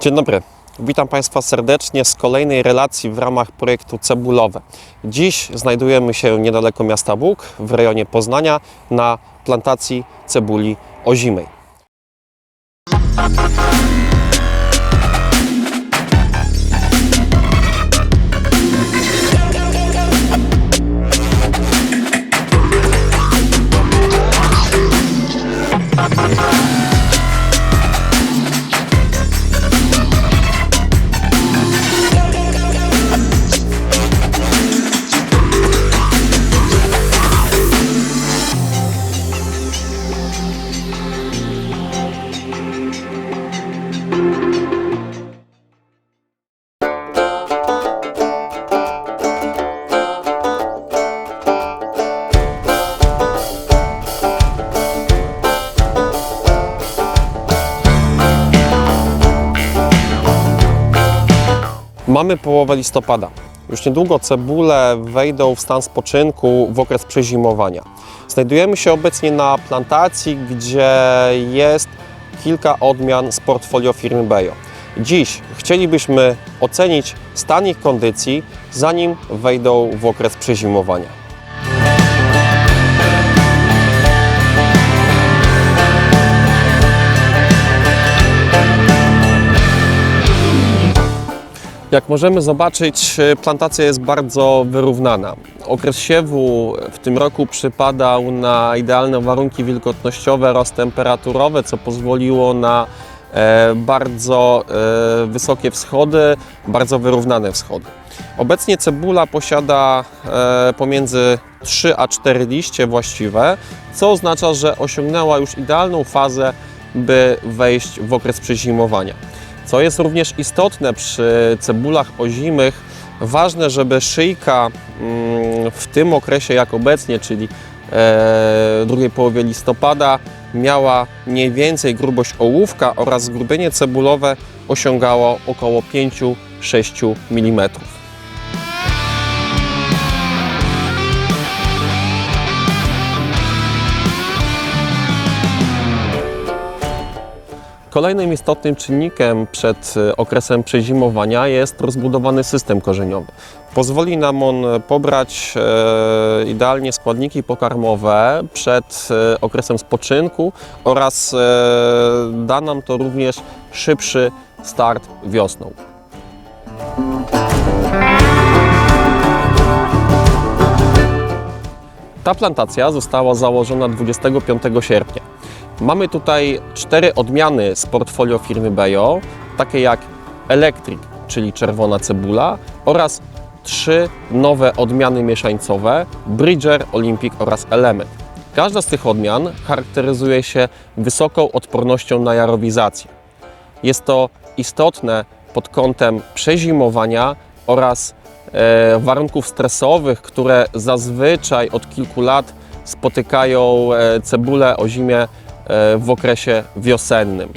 Dzień dobry. Witam Państwa serdecznie z kolejnej relacji w ramach projektu Cebulowe. Dziś znajdujemy się niedaleko miasta Bóg, w rejonie Poznania, na plantacji cebuli ozimej. Mamy połowę listopada. Już niedługo cebule wejdą w stan spoczynku w okres przezimowania. Znajdujemy się obecnie na plantacji, gdzie jest kilka odmian z portfolio firmy Bejo. Dziś chcielibyśmy ocenić stan ich kondycji, zanim wejdą w okres przezimowania. Jak możemy zobaczyć, e, plantacja jest bardzo wyrównana. Okres siewu w tym roku przypadał na idealne warunki wilgotnościowe oraz temperaturowe, co pozwoliło na e, bardzo e, wysokie wschody, bardzo wyrównane wschody. Obecnie cebula posiada e, pomiędzy 3 a 4 liście właściwe, co oznacza, że osiągnęła już idealną fazę, by wejść w okres przezimowania. Co jest również istotne przy cebulach ozimych, ważne, żeby szyjka mm, w tym okresie jak obecnie, czyli e, drugiej połowie listopada, miała mniej więcej grubość ołówka oraz zgrubienie cebulowe osiągało około 5-6 mm. Kolejnym istotnym czynnikiem przed e, okresem przezimowania jest rozbudowany system korzeniowy. Pozwoli nam on pobrać e, idealnie składniki pokarmowe przed e, okresem spoczynku oraz da nam to również szybszy start wiosną. Ta plantacja została założona 25 sierpnia. Mamy tutaj cztery odmiany z portfolio firmy Bejo, takie jak Electric, czyli czerwona cebula oraz trzy nowe odmiany mieszańcowe Bridger, Olympic oraz Element. Każda z tych odmian charakteryzuje się wysoką odpornością na jarowizację. Jest to istotne pod kątem przezimowania oraz e, warunków stresowych, które zazwyczaj od kilku lat spotykają e, cebulę o zimie w okresie wiosennym.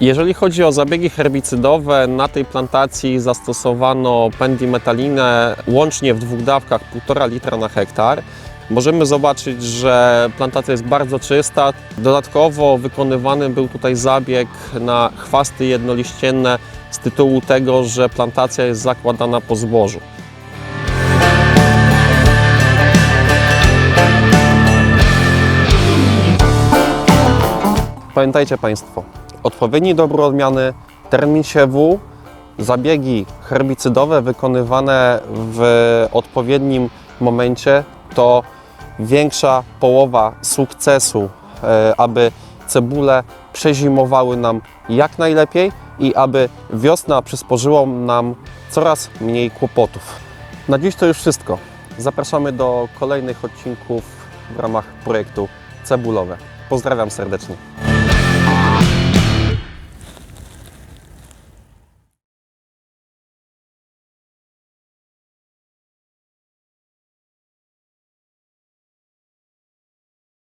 Jeżeli chodzi o zabiegi herbicydowe, na tej plantacji zastosowano pendimetalinę łącznie w dwóch dawkach 1,5 litra na hektar. Możemy zobaczyć, że plantacja jest bardzo czysta. Dodatkowo wykonywany był tutaj zabieg na chwasty jednoliścienne z tytułu tego, że plantacja jest zakładana po zbożu. Pamiętajcie Państwo, odpowiedni dobór odmiany, termin siewu, zabiegi herbicydowe wykonywane w odpowiednim momencie to większa połowa sukcesu, e, aby cebule przezimowały nam jak najlepiej i aby wiosna przysporzyła nam coraz mniej kłopotów. Na dziś to już wszystko. Zapraszamy do kolejnych odcinków w ramach projektu Cebulowe. Pozdrawiam serdecznie.